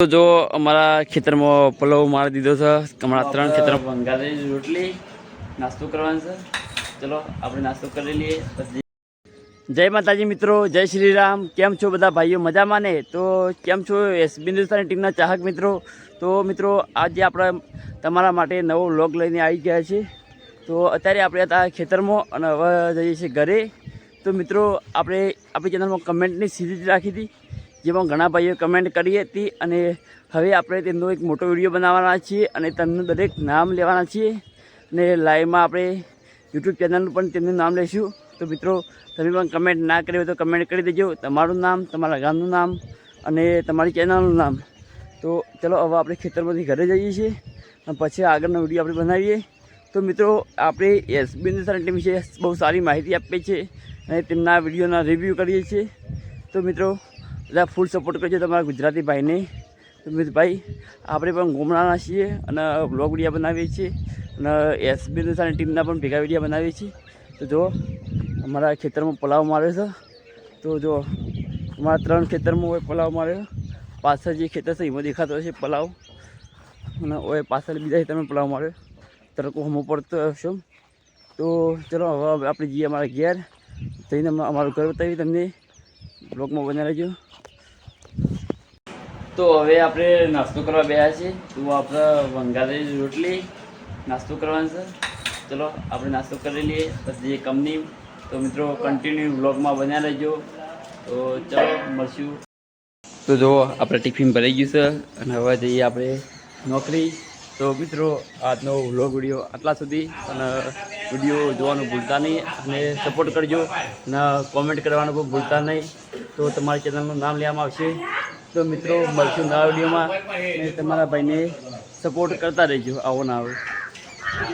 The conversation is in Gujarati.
તો જો અમારા ખેતરમાં પલવ મારી દીધો છે. અમારા ત્રણ ખેતર રોટલી નાસ્તો કરવાનો છે. ચલો આપણે નાસ્તો કરી લઈએ. પછી જય માતાજી મિત્રો જય શ્રી રામ. કેમ છો બધા ભાઈઓ? મજામાં ને? તો કેમ છો એસ હિન્દુસ્તાની ટીમના ચાહક મિત્રો? તો મિત્રો આજે આપણે તમારા માટે નવો વ્લોગ લઈને આવી ગયા છે તો અત્યારે આપણે હતા ખેતરમાં અને હવે જઈએ છીએ ઘરે. તો મિત્રો આપણે આપણી ચેનલમાં કમેન્ટની સિરીઝ રાખી હતી. જેમાં ઘણા ભાઈઓ કમેન્ટ કરી હતી અને હવે આપણે તેમનો એક મોટો વીડિયો બનાવવાના છીએ અને તેમનું દરેક નામ લેવાના છીએ. અને લાઈવમાં આપણે યુટ્યુબ ચેનલ પણ તેમનું નામ લઈશું. તો મિત્રો, તમે પણ કમેન્ટ ના કરી હોય તો કમેન્ટ કરી દેજો. તમારું નામ, તમારા ગામનું નામ અને તમારી ચેનલનું નામ. તો ચલો, હવે આપણે ખેતરમાંથી ઘરે જઈએ છીએ અને પછી આગળનો વીડિયો આપણે બનાવીએ. તો મિત્રો, આપણે એસબી હિન્દુસ્તાન ટીમ વિશે બહુ સારી માહિતી આપીએ છીએ અને તેમના વિડીયોના રિવ્યૂ કરીએ છીએ. તો મિત્રો બધા ફૂલ સપોર્ટ કરજો તમારા ગુજરાતી ભાઈને. ભાઈ, આપણે પણ ગુમરાના છીએ અને બ્લોગ વિડીયા બનાવીએ છીએ. અને એસબી હિન્દુસ્તાન ટીમના પણ ભેગા વિડીયા બનાવીએ છીએ. તો જો, અમારા ખેતરમાં પલાવ માર્યો છે. તો જો, અમારા ત્રણ ખેતરમાં હોય પલાવ માર્યો પાછળ જે ખેતર છે, એમાં દેખાતો છે પલાવ. અને ઓય પાછળ બીજા ખેતરમાં પલાવ માર્યો તડકો હમો પડતો હશે. તો ચલો, હવે આપણે જઈએ અમારા ઘેર. જઈને અમે અમારું ઘર બતાવી તમને. બ્લોગમાં બન્યા રહેજો. તો હવે આપણે નાસ્તો કરવા બેઠા છીએ. તો આપણે વંગારેલી રોટલી નાસ્તો કરવાનો છે. ચલો, આપણે નાસ્તો કરી લઈએ. પછી કંપની તો મિત્રો કન્ટિન્યુ બ્લોગમાં બન્યા રહેજો. તો ચલો, મળશું. તો જો આપણે ટિફિન ભરાઈ ગયું છે અને હવે જઈએ આપણે નોકરી. તો મિત્રો, આજનો વ્લોગ વીડિયો આટલા સુધી. અને વીડિયો જોવાનું ભૂલતા નહીં અને સપોર્ટ કરજો. અને કોમેન્ટ કરવાનું પણ ભૂલતા નહીં. તો તમારી ચેનલનું નામ લેવામાં આવશે. તો મિત્રો, મળશું નવા વિડીયોમાં. તમારા ભાઈને સપોર્ટ કરતા રહેજો આવો ના આવે.